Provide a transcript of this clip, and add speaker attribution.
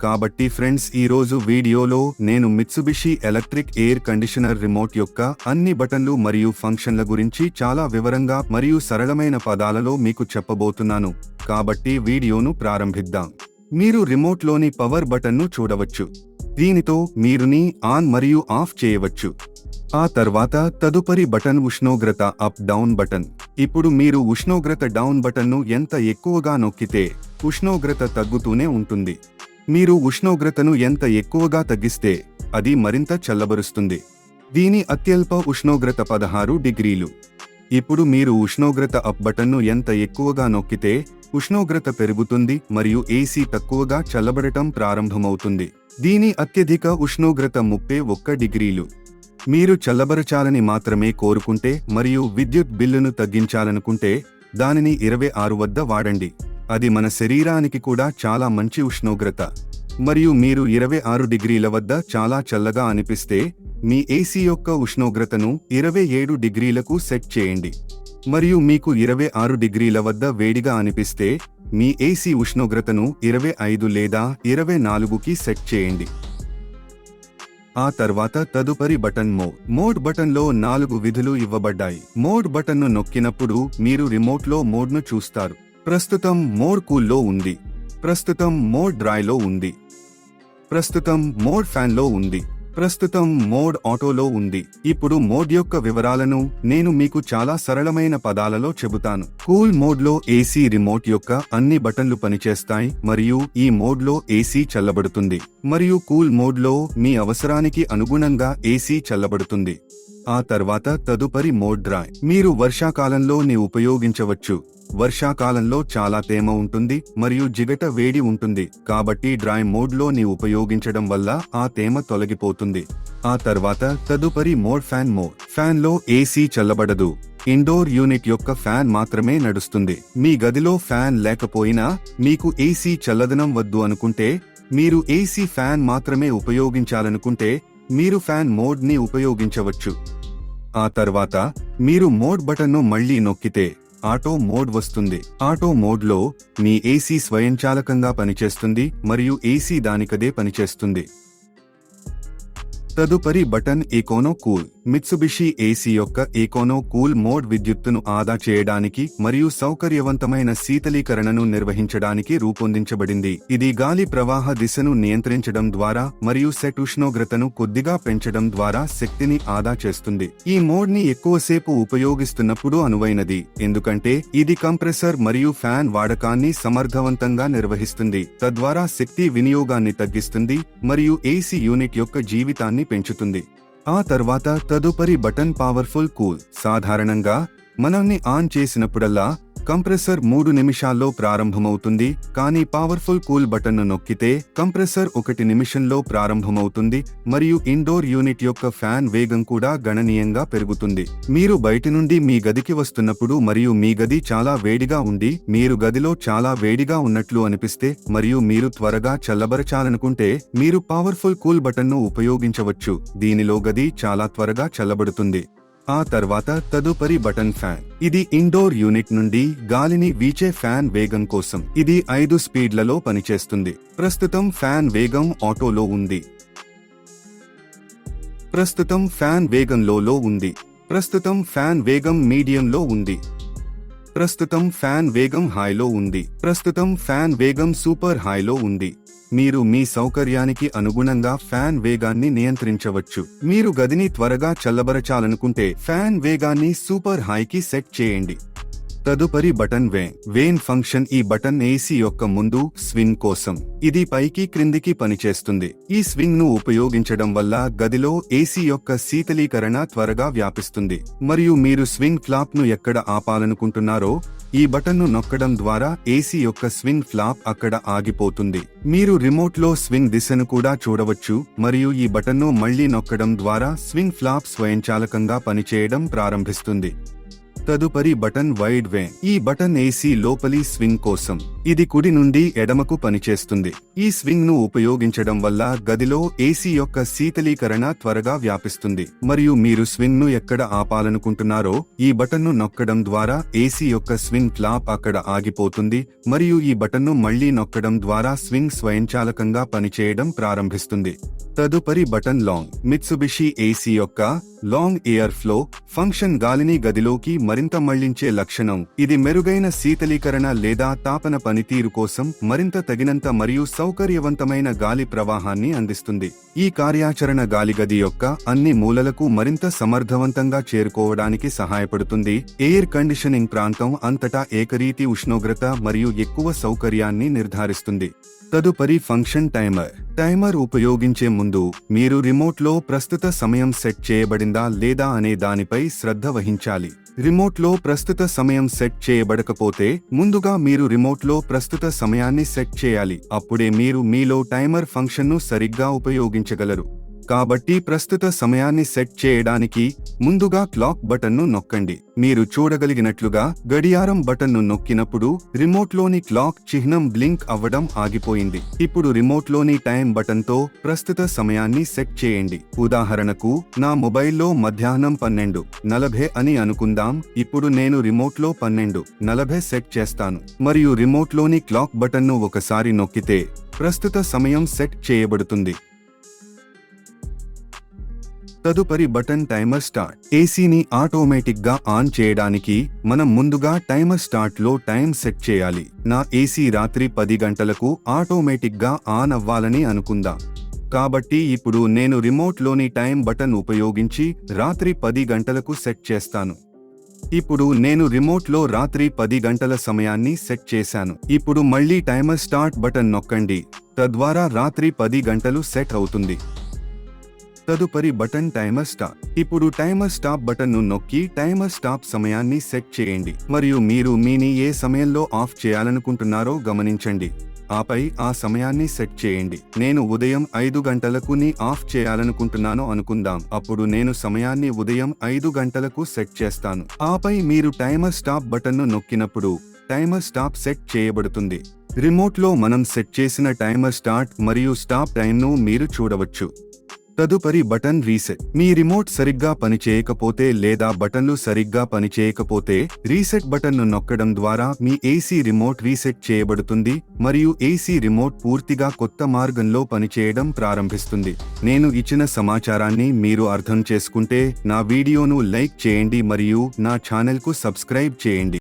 Speaker 1: కాబట్టి ఫ్రెండ్స్ ఈ రోజు వీడియోలో నేను Mitsubishi electric air conditioner remote యొక్క అన్ని బటన్లు మరియు ఫంక్షన్ల గురించి చాలా వివరంగా మరియు సరళమైన పదాలలో మీకు చెప్పబోతున్నాను. కాబట్టి వీడియోను ప్రారంభిద్దాం. మీరు రిమోట్లోని పవర్ బటన్ను చూడవచ్చు. దీనితో మీరుని ఆన్ మరియు ఆఫ్ చేయవచ్చు. ఆ తర్వాత తదుపరి బటన్ ఉష్ణోగ్రత అప్ డౌన్ బటన్ ఇప్పుడు మీరు ఉష్ణోగ్రత డౌన్ బటన్ను ఎంత ఎక్కువగా నొక్కితే ఉష్ణోగ్రత తగ్గుతూనే ఉంటుంది. మీరు ఉష్ణోగ్రతను ఎంత ఎక్కువగా తగ్గిస్తే అది మరింత చల్లబరుస్తుంది. దీని అత్యల్ప ఉష్ణోగ్రత పదహారు డిగ్రీలు. ఇప్పుడు మీరు ఉష్ణోగ్రత అప్ బటన్ను ఎంత ఎక్కువగా నొక్కితే ఉష్ణోగ్రత పెరుగుతుంది మరియు ఏసీ తక్కువగా చల్లబడటం ప్రారంభమవుతుంది. దీని అత్యధిక ఉష్ణోగ్రత ముప్పై ఒక్క డిగ్రీలు. మీరు చల్లబరచాలని మాత్రమే కోరుకుంటే మరియు విద్యుత్ బిల్లును తగ్గించాలనుకుంటే దానిని ఇరవై ఆరు వద్ద వాడండి. అది మన శరీరానికి కూడా చాలా మంచి ఉష్ణోగ్రత. మరియు మీరు ఇరవై ఆరు డిగ్రీల వద్ద చాలా చల్లగా అనిపిస్తే మీ ఏసీ యొక్క ఉష్ణోగ్రతను ఇరవై ఏడు డిగ్రీలకు సెట్ చేయండి. మరియు మీకు ఇరవై ఆరు డిగ్రీల వద్ద వేడిగా అనిపిస్తే మీ ఏసీ ఉష్ణోగ్రతను ఇరవై ఐదు లేదా ఇరవై నాలుగుకి సెట్ చేయండి. ఆ తర్వాత తదుపరి బటన్ మోడ్ మోడ్ బటన్లో నాలుగు విధులు ఇవ్వబడ్డాయి. మోడ్ బటన్ను నొక్కినప్పుడు మీరు రిమోట్లో మోడ్ను చూస్తారు. ప్రస్తుతం మోర్ కూల్లో ఉంది. ప్రస్తుతం మోడ్ డ్రైలో ఉంది. ప్రస్తుతం మోడ్ ఫ్యాన్లో ఉంది. ప్రస్తుతం మోడ్ ఆటోలో ఉంది. ఇప్పుడు మోడ్ యొక్క వివరాలను నేను మీకు చాలా సరళమైన పదాలలో చెబుతాను. కూల్ మోడ్లో ఏసీ రిమోట్ యొక్క అన్ని బటన్లు పనిచేస్తాయి మరియు ఈ మోడ్లో ఏసీ చల్లబడుతుంది. మరియు కూల్ మోడ్లో మీ అవసరానికి అనుగుణంగా ఏసీ చల్లబడుతుంది. ఆ తర్వాత తదుపరి మోడ్ డ్రాయ్ మీరు వర్షాకాలంలోని ఉపయోగించవచ్చు. వర్షాకాలంలో చాలా తేమ ఉంటుంది మరియు జిగట వేడి ఉంటుంది. కాబట్టి డ్రై మోడ్లో ని ఉపయోగించడం వల్ల ఆ తేమ తొలగిపోతుంది. ఆ తర్వాత తదుపరి మోడ్ ఫ్యాన్ మోడ్. ఫ్యాన్లో ఏసీ చల్లబడదు. ఇండోర్ యూనిట్ యొక్క ఫ్యాన్ మాత్రమే నడుస్తుంది. మీ గదిలో ఫ్యాన్ లేకపోయినా మీకు ఏసీ చల్లదనం వద్దు అనుకుంటే మీరు ఏసీ ఫ్యాన్ మాత్రమే ఉపయోగించాలనుకుంటే మీరు ఫ్యాన్ మోడ్ని ఉపయోగించవచ్చు. ఆ తర్వాత మీరు మోడ్ బటన్ను మళ్ళీ నొక్కితే ఆటో మోడ్ వస్తుంది. ఆటో మోడ్లో మీ ఏసీ స్వయంచాలకంగా పనిచేస్తుంది మరియు ఏసీ దానికదే పనిచేస్తుంది. తదుపరి button econo cool. Mitsubishi AC యొక్క ఈకోనో కూల్ మోడ్ విద్యుత్తును ఆదా చేయడానికి మరియు సౌకర్యవంతమైన శీతలీకరణను నిర్వహించడానికి రూపొందించబడింది. ఇది గాలి ప్రవాహ దిశను నియంత్రించడం ద్వారా మరియు సెట్ ఉష్ణోగ్రతను కొద్దిగా పెంచడం ద్వారా శక్తిని ఆదా చేస్తుంది. ఈ మోడ్ని ఎక్కువసేపు ఉపయోగిస్తున్నప్పుడు అనువైనది. ఎందుకంటే ఇది కంప్రెసర్ మరియు ఫ్యాన్ వాడకాన్ని సమర్థవంతంగా నిర్వహిస్తుంది. తద్వారా శక్తి వినియోగాన్ని తగ్గిస్తుంది మరియు ఏసీ యూనిట్ యొక్క జీవితాన్ని పెంచుతుంది. ఆ తర్వాత తదుపరి బటన్ పవర్ఫుల్ కూల్. సాధారణంగా మనల్ని ఆన్ చేసినప్పుడల్లా కంప్రెసర్ మూడు నిమిషాల్లో ప్రారంభమవుతుంది కానీ పవర్ఫుల్ కూల్ బటన్ను నొక్కితే కంప్రెసర్ ఒకటి నిమిషంలో ప్రారంభమవుతుంది మరియు ఇండోర్ యూనిట్ యొక్క ఫ్యాన్ వేగం కూడా గణనీయంగా పెరుగుతుంది. మీరు బయటి నుండి మీ గదికి వస్తున్నప్పుడు మరియు మీ గది చాలా వేడిగా ఉండి మీరు గదిలో చాలా వేడిగా ఉన్నట్లు అనిపిస్తే మరియు మీరు త్వరగా చల్లబరచాలనుకుంటే మీరు పవర్ఫుల్ కూల్ బటన్ను ఉపయోగించవచ్చు. దీనిలో గది చాలా త్వరగా చల్లబడుతుంది. ఆ తర్వాత తదుపరి బటన్ ఫ్యాన్. ఇది ఇండోర్ యూనిట్ నుండి గాలిని వీచే ఫ్యాన్ వేగం కోసం. ఇది ఐదు స్పీడ్లలో పనిచేస్తుంది. ప్రస్తుతం ఫ్యాన్ వేగం ఆటోలో ఉంది. ప్రస్తుతం ఫ్యాన్ వేగంలో ఉంది. ప్రస్తుతం ఫ్యాన్ వేగం మీడియంలో ఉంది. ప్రస్తుతం ఫ్యాన్ వేగం హైలో ఉంది. ప్రస్తుతం ఫ్యాన్ వేగం సూపర్ హైలో ఉంది. మీరు మీ సౌకర్యానికి అనుగుణంగా ఫ్యాన్ వేగాన్ని నియంత్రించవచ్చు. మీరు గదిని త్వరగా చల్లబరచాలనుకుంటే ఫ్యాన్ వేగాన్ని సూపర్ హైకి సెట్ చేయండి. తదుపరి బటన్ వే వేన్ ఫంక్షన్ ఈ బటన్ ఏసీ యొక్క ముందు స్వింగ్ కోసం. ఇది పైకి క్రిందికి పనిచేస్తుంది. ఈ స్వింగ్ను ఉపయోగించడం వల్ల గదిలో ఏసీ యొక్క శీతలీకరణ త్వరగా వ్యాపిస్తుంది. మరియు మీరు స్వింగ్ ఫ్లాప్ను ఎక్కడ ఆపాలనుకుంటున్నారో ఈ బటన్ను నొక్కడం ద్వారా ఏసీ యొక్క స్వింగ్ ఫ్లాప్ అక్కడ ఆగిపోతుంది. మీరు రిమోట్లో స్వింగ్ దిశను కూడా చూడవచ్చు మరియు ఈ బటన్ను మళ్ళీ నొక్కడం ద్వారా స్వింగ్ ఫ్లాప్ స్వయంచాలకంగా పనిచేయడం ప్రారంభిస్తుంది. తదుపరి బటన్ వైడ్ వే. ఈ బటన్ ఏసీ లోపలి స్వింగ్ కోసం. ఇది కుడి నుండి ఎడమకు పనిచేస్తుంది. ఈ స్వింగ్ను ఉపయోగించడం వల్ల గదిలో ఏసీ యొక్క శీతలీకరణ త్వరగా వ్యాపిస్తుంది. మరియు మీరు స్వింగ్ను ఎక్కడ ఆపాలనుకుంటున్నారో ఈ బటన్ను నొక్కడం ద్వారా ఏసీ యొక్క స్వింగ్ క్లాప్ అక్కడ ఆగిపోతుంది. మరియు ఈ బటన్ను మళ్ళీ నొక్కడం ద్వారా స్వింగ్ స్వయంచాలకంగా పనిచేయడం ప్రారంభిస్తుంది. తదుపరి బటన్ లాంగ్. మిత్సుబిషి ఏసీ యొక్క లాంగ్ ఎయిర్ ఫ్లో ఫంక్షన్ గాలిని గదిలోకి మరింత మళ్ళించే లక్షణం. ఇది మెరుగైన శీతలీకరణ లేదా తాపన పనితీరు కోసం మరింత తగినంత మరియు సౌకర్యవంతమైన గాలి ప్రవాహాన్ని అందిస్తుంది. ఈ కార్యాచరణ గాలి గది యొక్క అన్ని మూలలకు మరింత సమర్థవంతంగా చేరుకోవడానికి సహాయపడుతుంది. ఎయిర్ కండిషనింగ్ ప్రాంతం అంతటా ఏకరీతి ఉష్ణోగ్రత మరియు ఎక్కువ సౌకర్యాన్ని నిర్ధారిస్తుంది. తదుపరి ఫంక్షన్ టైమర్. టైమర్ ఉపయోగించే ముందు మీరు రిమోట్లో ప్రస్తుత సమయం సెట్ చేయబడిందా లేదా అనే దానిపై శ్రద్ధ వహించాలి. రిమోట్లో ప్రస్తుత సమయం సెట్ చేయబడకపోతే ముందుగా మీరు రిమోట్లో ప్రస్తుత సమయాన్ని సెట్ చేయాలి. అప్పుడే మీరు మీలో టైమర్ ఫంక్షన్ను సరిగ్గా ఉపయోగించగలరు. కాబట్టి ప్రస్తుత సమయాన్ని సెట్ చేయడానికి ముందుగా క్లాక్ బటన్ను నొక్కండి. మీరు చూడగలిగినట్లుగా గడియారం బటన్ను నొక్కినప్పుడు రిమోట్లోని క్లాక్ చిహ్నం బ్లింక్ అవ్వడం ఆగిపోయింది. ఇప్పుడు రిమోట్లోని టైం బటన్తో ప్రస్తుత సమయాన్ని సెట్ చేయండి. ఉదాహరణకు నా మొబైల్లో మధ్యాహ్నం పన్నెండు నలభై అని అనుకుందాం. ఇప్పుడు నేను రిమోట్లో పన్నెండు నలభై సెట్ చేస్తాను. మరియు రిమోట్లోని క్లాక్ బటన్ను ఒకసారి నొక్కితే ప్రస్తుత సమయం సెట్ చేయబడుతుంది. తదుపరి బటన్ టైమర్ స్టార్ట్. ఏసీని ఆటోమేటిక్గా ఆన్ చేయడానికి మనం ముందుగా టైమర్ స్టార్ట్లో టైం సెట్ చేయాలి. నా ఏసీ రాత్రి పది గంటలకు ఆటోమేటిక్గా ఆన్ అవ్వాలని అనుకుందాం? కాబట్టి ఇప్పుడు నేను రిమోట్లోని టైం బటన్ ఉపయోగించి రాత్రి పది గంటలకు సెట్ చేస్తాను. ఇప్పుడు నేను రిమోట్లో రాత్రి పది గంటల సమయాన్ని సెట్ చేశాను. ఇప్పుడు మళ్ళీ టైమర్ స్టార్ట్ బటన్ నొక్కండి. తద్వారా రాత్రి పది గంటలు సెట్ అవుతుంది. తదుపరి బటన్ టైమర్ స్టాప్. ఇప్పుడు టైమర్ స్టాప్ బటన్ను నొక్కి టైమర్ స్టాప్ సమయాన్ని సెట్ చేయండి. మరియు మీరు మీని ఏ సమయంలో ఆఫ్ చేయాలనుకుంటున్నారో గమనించండి. ఆపై ఆ సమయాన్ని సెట్ చేయండి. నేను ఉదయం ఐదు గంటలకు నీ ఆఫ్ చేయాలనుకుంటున్నాను అనుకుందాం. అప్పుడు నేను సమయాన్ని ఉదయం ఐదు గంటలకు సెట్ చేస్తాను. ఆపై మీరు టైమర్ స్టాప్ బటన్ను నొక్కినప్పుడు టైమర్ స్టాప్ సెట్ చేయబడుతుంది. రిమోట్లో మనం సెట్ చేసిన టైమర్ స్టార్ట్ మరియు స్టాప్ టైంను మీరు చూడవచ్చు. తదుపరి బటన్ రీసెట్. మీ రిమోట్ సరిగ్గా పనిచేయకపోతే లేదా బటన్లు సరిగ్గా పనిచేయకపోతే రీసెట్ బటన్ను నొక్కడం ద్వారా మీ ఏసీ రిమోట్ రీసెట్ చేయబడుతుంది మరియు ఏసీ రిమోట్ పూర్తిగా కొత్త మార్గంలో పనిచేయడం ప్రారంభిస్తుంది. నేను ఇచ్చిన సమాచారాన్ని మీరు అర్థం చేసుకుంటే నా వీడియోను లైక్ చేయండి మరియు నా ఛానల్కు సబ్స్క్రైబ్ చేయండి.